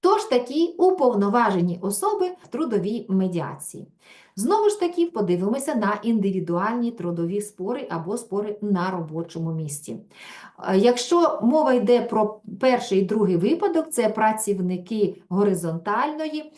Хто ж такі уповноважені особи в трудовій медіації? Знову ж таки, подивимося на індивідуальні трудові спори або спори на робочому місці. Якщо мова йде про перший і другий випадок, це працівники горизонтальної,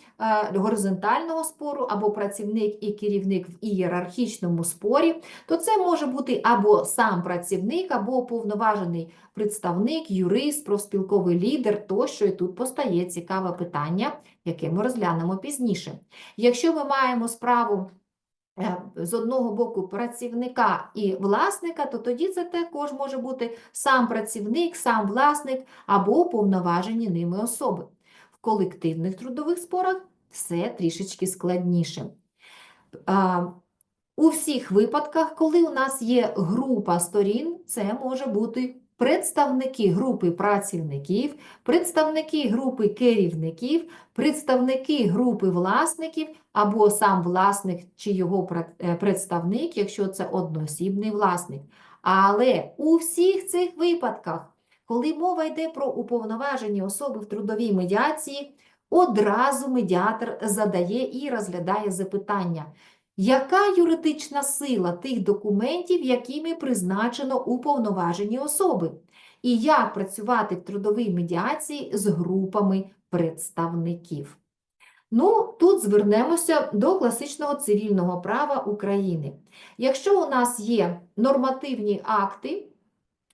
горизонтального спору або працівник і керівник в ієрархічному спорі, то це може бути або сам працівник, або уповноважений представник, юрист, профспілковий лідер тощо, і тут постає цікаве питання, яке ми розглянемо пізніше. Якщо ми маємо справу е, з одного боку працівника і власника, то тоді це також може бути сам працівник, сам власник або уповноважені ними особи. В колективних трудових спорах все трішечки складніше. У всіх випадках, коли у нас є група сторін, це може бути представники групи працівників, представники групи керівників, представники групи власників або сам власник чи його е, представник, якщо це одноосібний власник. Але у всіх цих випадках, коли мова йде про уповноважені особи в трудовій медіації, одразу медіатор задає і розглядає запитання. Яка юридична сила тих документів, якими призначено уповноважені особи? І як працювати в трудовій медіації з групами представників? Ну, тут звернемося до класичного цивільного права України. Якщо у нас є нормативні акти,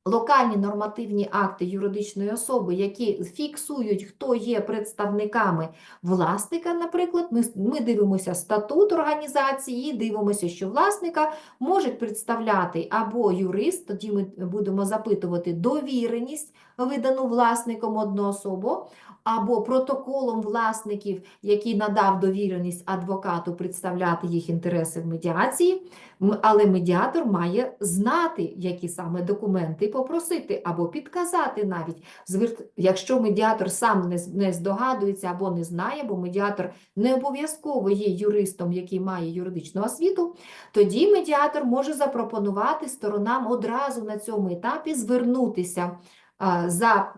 локальні нормативні акти юридичної особи, які фіксують, хто є представниками власника, наприклад, ми, ми дивимося статут організації, дивимося, що власника можуть представляти або юрист, тоді ми будемо запитувати довіреність, видану власником одноособо, або протоколом власників, який надав довіреність адвокату представляти їх інтереси в медіації, але медіатор має знати, які саме документи попросити, або підказати навіть. Якщо медіатор сам не, здогадується або не знає, бо медіатор не обов'язково є юристом, який має юридичну освіту, тоді медіатор може запропонувати сторонам одразу на цьому етапі звернутися за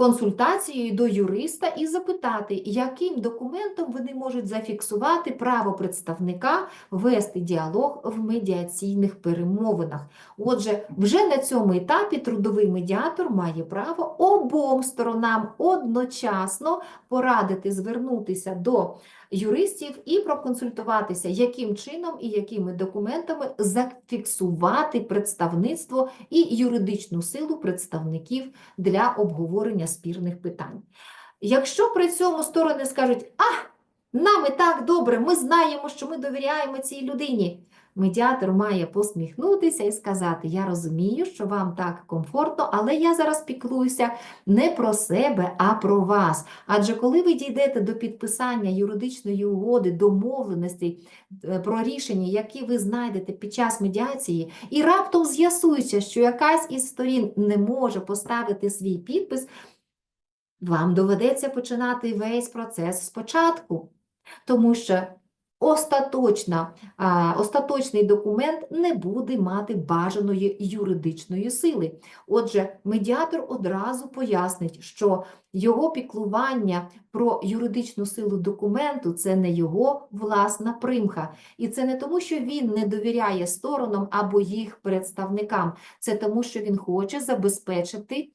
консультацією до юриста і запитати, яким документом вони можуть зафіксувати право представника вести діалог в медіаційних перемовинах. Отже, вже на цьому етапі трудовий медіатор має право обом сторонам одночасно порадити звернутися до юристів і проконсультуватися, яким чином і якими документами зафіксувати представництво і юридичну силу представників для обговорення спірних питань. Якщо при цьому сторони скажуть, а, нам і так добре, ми знаємо, що ми довіряємо цій людині. Медіатор має посміхнутися і сказати: Я розумію, що вам так комфортно, але я зараз піклуюся не про себе, а про вас. Адже коли ви дійдете до підписання юридичної угоди, домовленостей про рішення, які ви знайдете під час медіації, і раптом з'ясується, що якась із сторін не може поставити свій підпис, вам доведеться починати весь процес спочатку, тому що остаточна, остаточний документ не буде мати бажаної юридичної сили. Отже, медіатор одразу пояснить, що його піклування про юридичну силу документу це не його власна примха. І це не тому, що він не довіряє сторонам або їх представникам, це тому, що він хоче забезпечити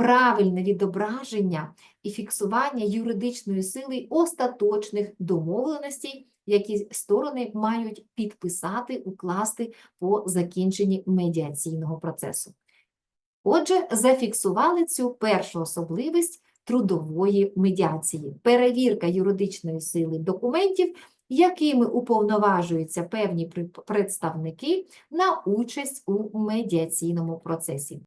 правильне відображення і фіксування юридичної сили остаточних домовленостей, які сторони мають підписати, укласти по закінченні медіаційного процесу. Отже, зафіксували цю першу особливість трудової медіації – перевірка юридичної сили документів, якими уповноважуються певні представники на участь у медіаційному процесі.